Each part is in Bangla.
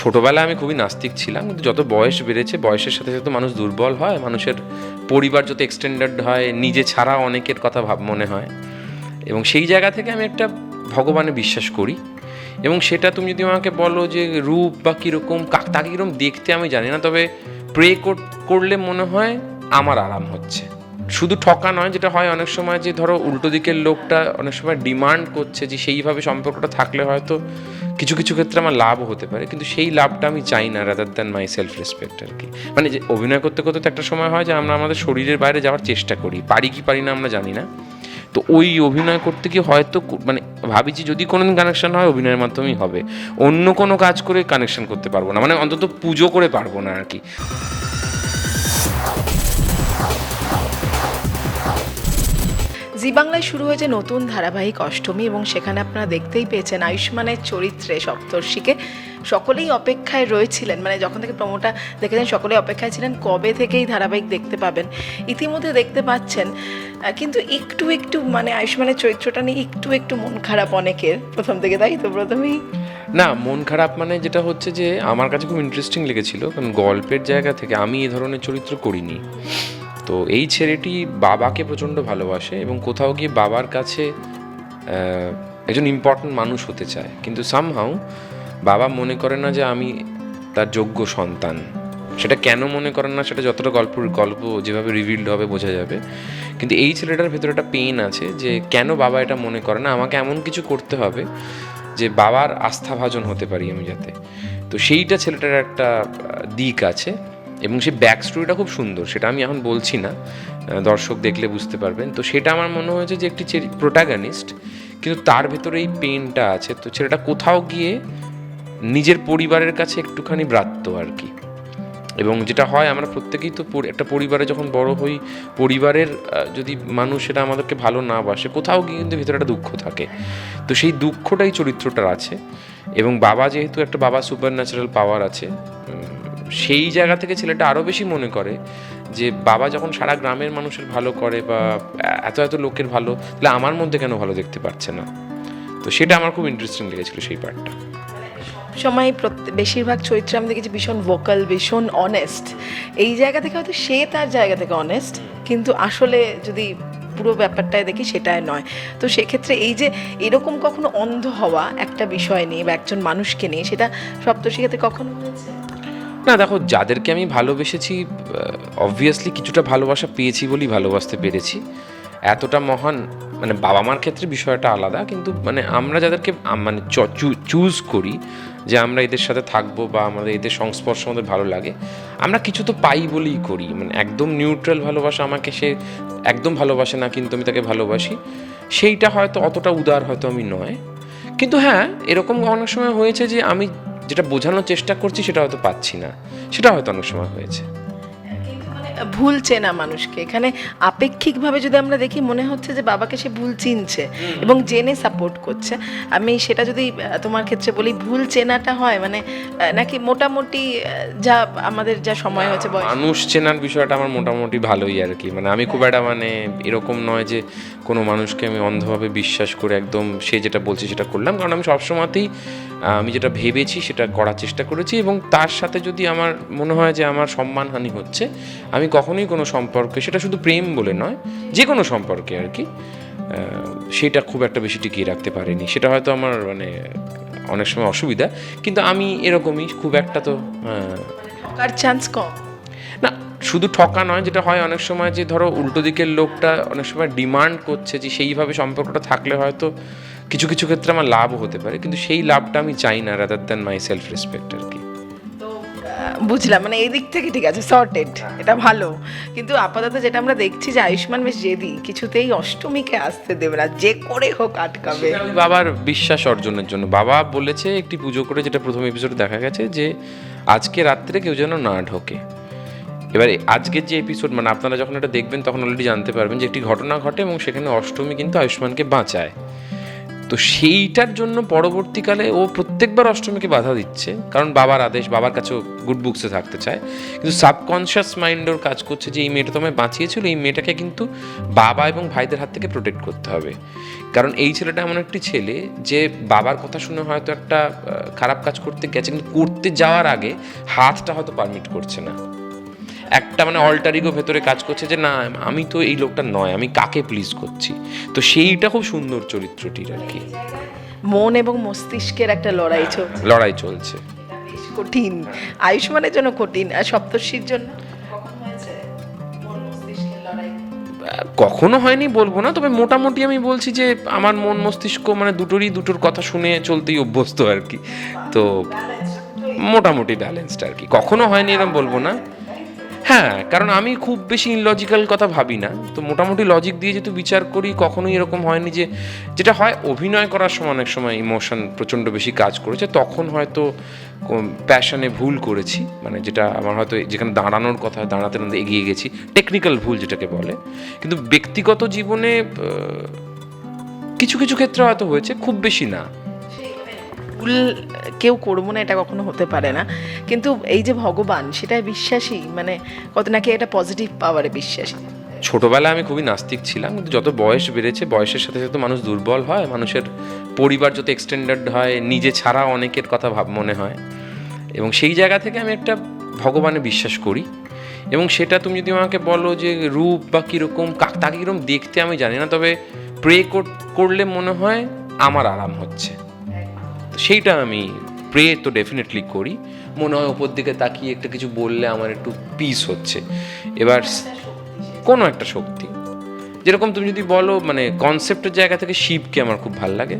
ছোটোবেলায় আমি খুবই নাস্তিক ছিলাম, কিন্তু যত বয়স বেড়েছে, বয়সের সাথে সাথে মানুষ দুর্বল হয়, মানুষের পরিবার যত এক্সটেন্ডেড হয়, নিজে ছাড়া অনেকের কথা ভাব মনে হয়। এবং সেই জায়গা থেকে আমি একটা ভগবানে বিশ্বাস করি। এবং সেটা তুমি যদি আমাকে বলো যে রূপ বা কীরকম তাকে কীরকম দেখতে আমি জানি না, তবে প্রে করলে মনে হয় আমার আরাম হচ্ছে। শুধু ঠকা নয়, যেটা হয় অনেক সময় যে ধরো উল্টো দিকের লোকটা অনেক সময় ডিমান্ড করছে যে সেইভাবে সম্পর্কটা থাকলে হয়তো কিছু কিছু ক্ষেত্রে আমার লাভও হতে পারে, কিন্তু সেই লাভটা আমি চাই না rather than my self respect আর কি। মানে যে অভিনয় করতে করতে তো একটা সময় হয় যে আমরা আমাদের শরীরের বাইরে যাওয়ার চেষ্টা করি, পারি কি পারি না আমরা জানি না। তো ওই অভিনয় করতে গিয়ে হয়তো মানে ভাবিছি যদি কোনোদিন কানেকশন হয় অভিনয়ের মাধ্যমেই হবে, অন্য কোনো কাজ করে কানেকশন করতে পারব না মানে অন্তত পুজো করে পারব না আর কি। জি বাংলায় শুরু হয়েছে নতুন ধারাবাহিক অষ্টমী এবং সেখানে আপনারা দেখতেই পেয়েছেন আয়ুষ্মানের চরিত্রে সপ্তর্ষিকে। সকলেই অপেক্ষায় রয়েছিলেন মানে যখন থেকে প্রমোটা দেখেছেন সকলেই অপেক্ষায় ছিলেন কবে থেকেই ধারাবাহিক দেখতে পাবেন। ইতিমধ্যে দেখতে পাচ্ছেন কিন্তু একটু একটু মানে আয়ুষ্মানের চরিত্রটা নিয়ে একটু একটু মন খারাপ অনেকের, প্রথম থেকে, তাই তো প্রথমেই? না, মন খারাপ মানে যেটা হচ্ছে যে, আমার কাছে খুব ইন্টারেস্টিং লেগেছিল, কারণ গল্পের জায়গা থেকে আমি এই ধরনের চরিত্র করিনি। তো এই ছেলেটি বাবাকে প্রচণ্ড ভালোবাসে এবং কোথাও গিয়ে বাবার কাছে একজন ইম্পর্ট্যান্ট মানুষ হতে চায়। কিন্তু সামহাউ বাবা মনে করে না যে আমি তার যোগ্য সন্তান। সেটা কেন মনে করেন না সেটা যতটা গল্প গল্প যেভাবে রিভিল্ড হবে বোঝা যাবে। কিন্তু এই ছেলেটার ভেতরে একটা পেন আছে যে কেন বাবা এটা মনে করে না? আমাকে এমন কিছু করতে হবে যে বাবার আস্থাভাজন হতে পারি আমি যাতে। তো সেইটা ছেলেটার একটা দিক আছে। এবং সেই ব্যাক স্টোরিটা খুব সুন্দর, সেটা আমি এখন বলছি না দর্শক দেখলে বুঝতে পারবেন। তো সেটা আমার মনে হয়েছে যে একটি প্রোটাগানিস্ট কিন্তু তার ভেতরে এই পেনটা আছে। তো ছেলেটা কোথাও গিয়ে নিজের পরিবারের কাছে একটুখানি ব্রাত্য আর কি। এবং যেটা হয়, আমরা প্রত্যেকেই তো একটা পরিবারে যখন বড় হই, পরিবারের যদি মানুষ সেটা আমাদেরকে ভালো না বাসে, কোথাও গিয়ে কিন্তু ভিতরে একটা দুঃখ থাকে। তো সেই দুঃখটাই চরিত্রটার আছে। এবং বাবা যেহেতু একটা বাবা সুপার ন্যাচারাল পাওয়ার আছে সেই জায়গা থেকে ছেলেটা আরও বেশি মনে করে যে বাবা যখন সারা গ্রামের মানুষের ভালো করে বা এত এত লোকের ভালো, তাহলে আমার মধ্যে কেন ভালো দেখতে পাচ্ছে না? তো সেটা আমার খুব ইন্টারেস্টিং লেগেছিল সেই পার্টটা সময় বেশিরভাগ চরিত্রে আমি দেখেছি ভীষণ ভোকাল ভীষণ অনেস্ট এই জায়গা থেকে হয়তো সে তার জায়গা থেকে অনেস্ট কিন্তু আসলে যদি পুরো ব্যাপারটায় দেখি সেটাই নয়। তো সেক্ষেত্রে এই যে এরকম কখনো অন্ধ হওয়া একটা বিষয় নিয়ে বা একজন মানুষকে নিয়ে, সেটা সপ্তশিখাতে কখনো হয়েছে? না, দেখো, যাদেরকে আমি ভালোবেসেছি অবভিয়াসলি কিছুটা ভালোবাসা পেয়েছি বলেই ভালোবাসতে পেরেছি। এতটা মহান মানে বাবা মার ক্ষেত্রে বিষয়টা আলাদা, কিন্তু মানে আমরা যাদেরকে মানে চুজ করি যে আমরা এদের সাথে থাকব বা আমাদের এদের সংস্পর্শ আমাদের ভালো লাগে, আমরা কিছু তো পাই বলেই করি। মানে একদম নিউট্রাল ভালোবাসা আমাকে সে একদম ভালোবাসে না, কিন্তু আমি তাকে ভালোবাসি। সেইটা হয়তো অতটা উদার হয়তো আমি নয়। কিন্তু হ্যাঁ এরকম অনেক সময় হয়েছে যে আমি যেটা বোঝানোর চেষ্টা করছি সেটা হয়তো পাচ্ছি না। সেটা হয়তো অনেক সময় হয়েছে। মানে ভুল চেনা মানুষকে। এখানে আপেক্ষিকভাবে যদি আমরা দেখি মনে হচ্ছে যে বাবাকে সে ভুল চিনছে এবং জেনে সাপোর্ট করছে। আমি সেটা যদি তোমার ক্ষেত্রে বলি ভুল চেনাটা হয় মানে নাকি মোটামুটি যা আমাদের যা সময় হয়েছে মানুষ চেনার বিষয়টা আমার মোটামুটি ভালোই আর কি। মানে আমি খুব একটা মানে এরকম নয় যে কোনো মানুষকে আমি অন্ধভাবে বিশ্বাস করে একদম সে যেটা বলছে সেটা করলাম। কারণ আমি সবসময়তেই আমি যেটা ভেবেছি সেটা করার চেষ্টা করেছি এবং তার সাথে যদি আমার মনে হয় যে আমার সম্মানহানি হচ্ছে আমি কখনোই কোনো সম্পর্কে সেটা শুধু প্রেম বলে নয় যে কোনো সম্পর্কে আর কি সেটা খুব একটা বেশি টিকিয়ে রাখতে পারিনি। সেটা হয়তো আমার মানে অনেক সময় অসুবিধা কিন্তু আমি এরকমই খুব একটা তো ঠকার চান্স কম? না শুধু ঠকা নয় যেটা হয় অনেক সময় যে ধরো উল্টো দিকের লোকটা অনেক সময় ডিমান্ড করছে যে সেইভাবে সম্পর্কটা থাকলে হয়তো কিছু কিছু ক্ষেত্রে আমার লাভও হতে পারে কিন্তু সেই লাভটা আমি চাই না rather than my self respect আর কি। তো বুঝলাম মানে এই দিক থেকে ঠিক আছে সর্টেড এটা ভালো। কিন্তু আপাতত যেটা আমরা দেখছি যে আয়ুষ্মান বেশ জেদি কিছুতেই অষ্টমীকে আসতে দেবে না যে করে হোক আটকাবে। বাবার বিশ্বাস অর্জনের জন্য। বাবা বলেছে একটি পুজো করে যেটা প্রথম এপিসোডে দেখা গেছে যে আজকে রাত্রে কেউ যেন না ঢোকে। এবারে আজকের যে এপিসোড মানে আপনারা যখন এটা দেখবেন তখন অলরেডি জানতে পারবেন যে একটি ঘটনা ঘটে এবং সেখানে অষ্টমী কিন্তু আয়ুষ্মানকে বাঁচায়। তো সেইটার জন্য পরবর্তীকালে ও প্রত্যেকবার অষ্টমীকে বাধা দিচ্ছে, কারণ বাবার আদেশ, বাবার কাছেও গুড বুকসে থাকতে চায়। কিন্তু সাবকনশিয়াস মাইন্ড ওর কাজ করছে যে, এই মেয়েটা তোমায় বাঁচিয়েছিল, এই মেয়েটাকে কিন্তু বাবা এবং ভাইদের হাত থেকে প্রোটেক্ট করতে হবে। কারণ এই ছেলেটা এমন একটি ছেলে যে, বাবার কথা শুনে হয়তো একটা খারাপ কাজ করতে গেছে, কিন্তু করতে যাওয়ার আগে হাতটা হয়তো পারমিট করছে না। একটা মানে অল্টারিগো ভেতরে কাজ করছে যে না আমি তো এই লোকটা নয় আমি কাকে প্লিজ করছি? তো সেইটা খুব সুন্দর চরিত্রটির আর কি। মন এবং মস্তিষ্কের একটা লড়াই চলছে। লড়াই চলছে। কঠিন। আয়ুষ্মানের জন্য কঠিন। আর সপ্তর্ষির জন্য? মন কখনো হয়নি বলব না তবে মোটামুটি আমি বলছি যে আমার মন মস্তিষ্ক মানে দুটোরই দুটোর কথা শুনে চলতেই অভ্যস্ত আর কি। তো মোটামুটি ব্যালেন্সড আর কি। কখনো হয়নি এরকম বলব না। হ্যাঁ কারণ আমি খুব বেশি ইনলজিক্যাল কথা ভাবি না। তো মোটামুটি লজিক দিয়ে যেহেতু বিচার করি, কখনোই এরকম হয়নি যে, যেটা হয় অভিনয় করার সময় অনেক সময় ইমোশন প্রচণ্ড বেশি কাজ করেছে, তখন হয়তো প্যাশনে ভুল করেছি। মানে যেটা আমার হয়তো যেখানে দাঁড়ানোর কথা দাঁড়াতে না এগিয়ে গেছি। টেকনিক্যাল ভুল যেটাকে বলে। কিন্তু ব্যক্তিগত জীবনে কিছু কিছু ক্ষেত্রে হয়তো হয়েছে, খুব বেশি না। ভুল কেউ করব না, এটা কখনো হতে পারে না। কিন্তু এই যে ভগবান সেটাই বিশ্বাসী মানে কত নাকি এটা পজিটিভ পাওয়ারে বিশ্বাসী। ছোটবেলায় আমি খুবই নাস্তিক ছিলাম, কিন্তু যত বয়স বেড়েছে, বয়সের সাথে সাথে মানুষ দুর্বল হয়, মানুষের পরিবার যত এক্সটেন্ডেড হয়, নিজে ছাড়া অনেকের কথা ভাব মনে হয়। এবং সেই জায়গা থেকে আমি একটা ভগবানে বিশ্বাস করি। এবং সেটা তুমি যদি আমাকে বলো যে রূপ বা কীরকম তাকে কীরকম দেখতে আমি জানি না, তবে প্রে করলে মনে হয় আমার আরাম হচ্ছে। সেইটা আমি প্রে তো ডেফিনেটলি করি। মনে হয় ওপর দিকে তাকিয়ে একটা কিছু বললে আমার একটু পিস হচ্ছে। এবার কোনো একটা শক্তি। যেরকম তুমি যদি বলো মানে কনসেপ্টের জায়গা থেকে শিবকে আমার খুব ভালো লাগে।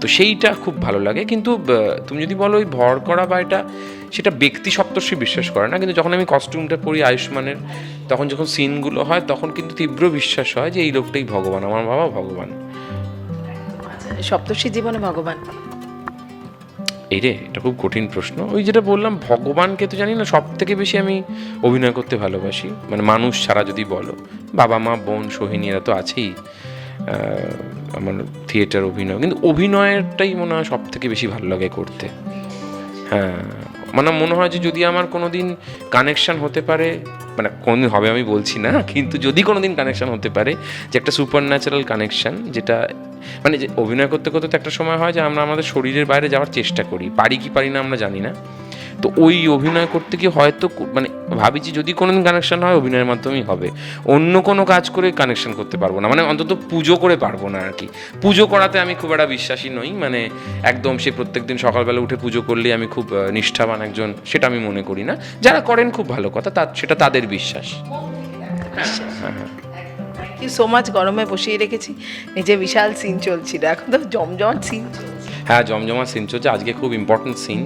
তো সেইটা খুব ভালো লাগে। কিন্তু তুমি যদি বলো ওই ভর করা বা এটা সেটা ব্যক্তি সপ্তর্ষি বিশ্বাস করে না। কিন্তু যখন আমি কস্টিউমটা পরি আয়ুষ্মানের তখন যখন সিনগুলো হয় তখন কিন্তু তীব্র বিশ্বাস হয় যে এই লোকটাই ভগবান আমার বাবা ভগবান। সপ্তর্ষি জীবনে ভগবান। এই রে, এটা খুব কঠিন প্রশ্ন। ওই যেটা বললাম, ভগবানকে তো জানি না সব থেকে বেশি আমি অভিনয় করতে ভালোবাসি। মানে মানুষ ছাড়া যদি বলো, বাবা মা, বোন, সোহিনী এরা তো আছেই আমার থিয়েটার অভিনয়। কিন্তু অভিনয়েরটাই মনে হয় সব থেকে বেশি ভালো লাগে করতে। হ্যাঁ মানে মনে হয় যে যদি আমার কোনো দিন কানেকশন হতে পারে মানে কোনোদিন হবে আমি বলছি না, কিন্তু যদি কোনো দিন কানেকশন হতে পারে, যে একটা সুপার ন্যাচারাল কানেকশন যেটা মানে যে অভিনয় করতে করতে তো একটা সময় হয় যে আমরা আমাদের শরীরের বাইরে যাওয়ার চেষ্টা করি। পারি কি পারি না আমরা জানি না। তো ওই অভিনয় করতে গিয়ে হয়তো মানে ভাবি যে যদি কোনো দিন কানেকশন হয়, অভিনয়ের মাধ্যমেই হবে। অন্য কোনো কাজ করে কানেকশন করতে পারব না। মানে অন্তত পুজো করে পারব না আর কি পুজো করাতে আমি খুব একটা বিশ্বাসী নই। মানে একদম সে প্রত্যেকদিন সকালবেলা উঠে পুজো করলেই আমি খুব নিষ্ঠাবান একজন, সেটা আমি মনে করি না। যারা করেন খুব ভালো কথা, তা সেটা তাদের বিশ্বাস। হ্যাঁ হ্যাঁ। ইউ সো মাচ গরমে বসিয়ে রেখেছি। নিজে বিশাল সিন চলছিল। এখন তো জমজমাট সিন হ্যাঁ জমজমা সিন চলছে। আজকে খুব ইম্পর্টেন্ট সিন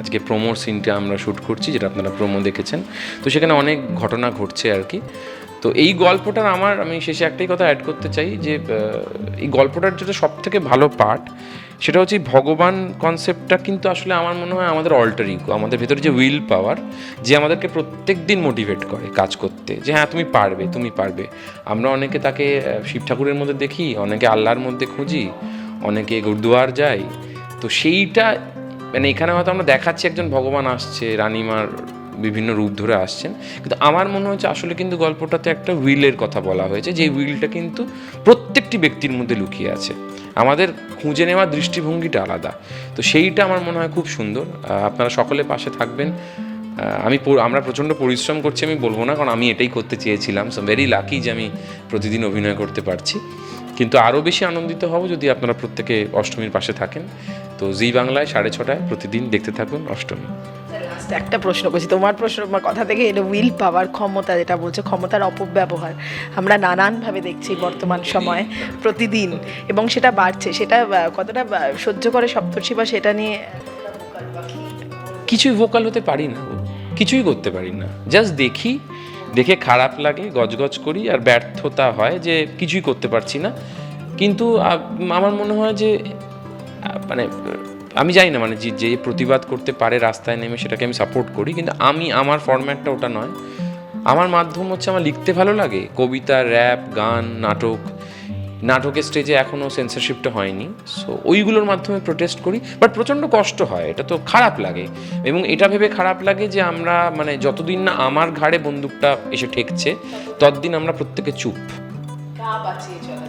আজকে প্রোমোর সিনটা আমরা শ্যুট করছি, যেটা আপনারা প্রোমো দেখেছেন। তো সেখানে অনেক ঘটনা ঘটছে আর কি। তো এই গল্পটার আমার, আমি শেষে একটাই কথা অ্যাড করতে চাই যে এই গল্পটার যেটা সব থেকে ভালো পার্ট সেটা হচ্ছে ভগবান কনসেপ্টটা কিন্তু আসলে আমার মনে হয় আমাদের অল্টার ইগো আমাদের ভেতরে যে উইল পাওয়ার যে আমাদেরকে প্রত্যেক দিন মোটিভেট করে কাজ করতে। যে হ্যাঁ তুমি পারবে তুমি পারবে। আমরা অনেকে তাকে শিব ঠাকুরের মধ্যে দেখি, অনেকে আল্লাহর মধ্যে খুঁজি। অনেকে গুরুদুয়ার যায়, তো সেইটা মানে এখানে হয়তো আমরা দেখাচ্ছি একজন ভগবান আসছে, রানীমার বিভিন্ন রূপ ধরে আসছেন, কিন্তু আমার মনে হচ্ছে আসলে কিন্তু গল্পটাতে একটা উইলের কথা বলা হয়েছে, যে উইলটা কিন্তু প্রত্যেকটি ব্যক্তির মধ্যে লুকিয়ে আছে। আমাদের খুঁজে নেওয়ার দৃষ্টিভঙ্গিটা আলাদা। তো সেইটা আমার মনে হয় খুব সুন্দর। আপনারা সকলে পাশে থাকবেন। আমি আমরা প্রচণ্ড পরিশ্রম করছি, আমি বলব না, কারণ আমি এটাই করতে চেয়েছিলাম সো ভেরি লাকি যে আমি প্রতিদিন অভিনয় করতে পারছি। কিন্তু আরও বেশি আনন্দিত হব যদি আপনারা প্রত্যেকে অষ্টমীর পাশে থাকেন। তো জি বাংলায় সাড়ে ছটায় প্রতিদিন দেখতে থাকুন অষ্টমী। একটা প্রশ্ন করছি। তোমার প্রশ্ন তোমার কথা থেকে এটা উইল পাওয়ার ক্ষমতা যেটা বলছে ক্ষমতার অপব্যবহার। আমরা নানানভাবে দেখছি বর্তমান সময়ে প্রতিদিন। এবং সেটা বাড়ছে। সেটা কতটা সহ্য করে সপ্তর্ষি বা সেটা নিয়ে কিছুই ভোকাল হতে পারি না। কিছুই করতে পারি না। জাস্ট দেখি দেখে খারাপ লাগে, গজগজ করি আর ব্যর্থতা হয় যে কিছুই করতে পারছি না। কিন্তু আমার মনে হয় যে মানে আমি জানি না মানে যে প্রতিবাদ করতে পারে রাস্তায় নেমে সেটাকে আমি সাপোর্ট করি, কিন্তু আমি, আমার ফরম্যাটটা ওটা নয়। আমার মাধ্যম হচ্ছে আমার লিখতে ভালো লাগে। কবিতা র্যাপ গান, নাটক নাটকের স্টেজে এখনও সেন্সারশিপটা হয়নি। সো ওইগুলোর মাধ্যমে প্রোটেস্ট করি। বাট প্রচণ্ড কষ্ট হয়। এটা তো খারাপ লাগে। এবং এটা ভেবে খারাপ লাগে যে আমরা মানে যতদিন না আমার ঘাড়ে বন্দুকটা এসে ঠেকছে ততদিন আমরা প্রত্যেকে চুপ।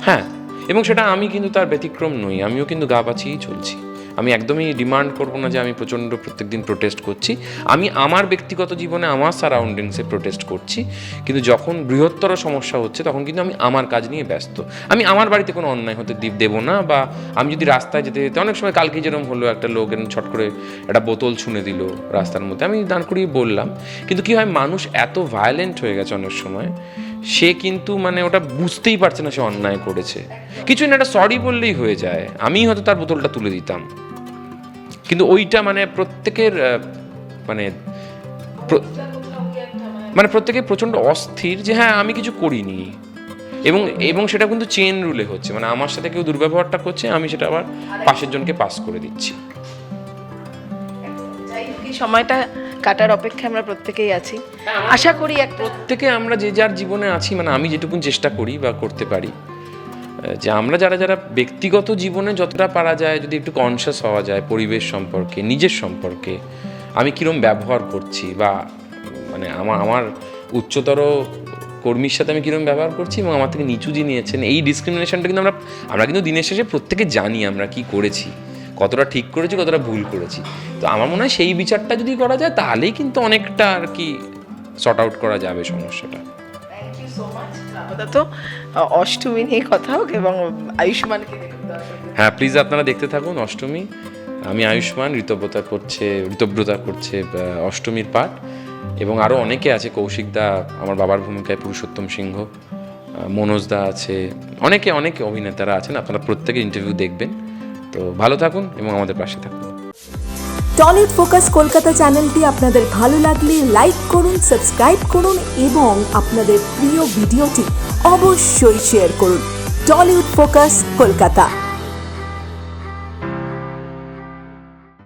হ্যাঁ। এবং সেটা আমি কিন্তু তার ব্যতিক্রম নই। আমিও কিন্তু গা বাঁচিয়েই চলছি। আমি একদমই ডিমান্ড করব না যে আমি প্রচণ্ড প্রত্যেকদিন প্রোটেস্ট করছি। আমি আমার ব্যক্তিগত জীবনে আমার সারাউন্ডিংসে প্রোটেস্ট করছি। কিন্তু যখন বৃহত্তর সমস্যা হচ্ছে, তখন কিন্তু আমি আমার কাজ নিয়ে ব্যস্ত। আমি আমার বাড়িতে কোনো অন্যায় হতে দিব দেবো না বা আমি যদি রাস্তায় যেতে যেতে, অনেক সময় কালকে যেরকম হলো, একটা লোক এরকম ছট করে একটা বোতল ছুঁড়ে দিল রাস্তার মধ্যে, আমি দাঁড় করিয়ে বললাম। কিন্তু কি হয়, মানুষ এত ভায়োলেন্ট হয়ে গেছে অনেক সময় সে কিন্তু মানে ওটা বুঝতেই পারছে না সে অন্যায় করেছে। কিছুই না, একটা সরি বললেই হয়ে যায়। আমি হয়তো তার বোতলটা তুলে দিতাম। কিন্তু ওইটা মানে প্রত্যেকের মানে মানে প্রত্যেকে প্রচণ্ড অস্থির যে হ্যাঁ আমি কিছু করিনি। এবং এবং সেটা কিন্তু চেন রুলে হচ্ছে। মানে আমার সাথে কেউ দুর্ব্যবহারটা করছে, আমি সেটা আবার পাশের জনকে পাস করে দিচ্ছি। সময়টা কাটার অপেক্ষায় আমরা প্রত্যেকেই আছি। আশা করি এক প্রত্যেকে আমরা যে যার জীবনে আছি মানে আমি যেটুকুন চেষ্টা করি বা করতে পারি যে আমরা যারা যারা ব্যক্তিগত জীবনে যতটা পারা যায়, যদি একটু কনসিয়াস হওয়া যায় পরিবেশ সম্পর্কে, নিজের সম্পর্কে, আমি কীরকম ব্যবহার করছি বা মানে আমার আমার উচ্চতর কর্মীর সাথে আমি কীরকম ব্যবহার করছি এবং আমার থেকে নিচু যিনি আছেন, এই ডিসক্রিমিনেশনটা কিন্তু আমরা আমরা কিন্তু দিনের শেষে প্রত্যেকে জানি আমরা কি করেছি। কতটা ঠিক করেছি কতটা ভুল করেছি। তো আমার মনে হয় সেই বিচারটা যদি করা যায় তাহলেই কিন্তু অনেকটা আর কি শর্ট আউট করা যাবে সমস্যাটা। আহ, অষ্টমী নিয়ে কথা হোক এবং আয়ুষ্মানকে দর্শকদের। হ্যাঁ প্লিজ আপনারা দেখতে থাকুন অষ্টমী। আমি আয়ুষ্মান ঋতব্রতা করছে ঋতব্রতা করছে অষ্টমীর পাঠ। এবং আরও অনেকে আছে কৌশিকদা আমার বাবার ভূমিকায় পুরুষোত্তম সিংহ মনোজদা আছে অনেকে অনেকে অভিনেতারা আছেন আপনারা প্রত্যেকে ইন্টারভিউ দেখবেন। তো ভালো থাকুন এবং আমাদের পাশে থাকুন। টলিউড ফোকাস কলকাতা চ্যানেলটি আপনাদের ভালো লাগলে লাইক করুন, সাবস্ক্রাইব করুন এবং আপনাদের প্রিয় ভিডিওটি অবশ্যই শেয়ার করুন। টলিউড ফোকাস কলকাতা।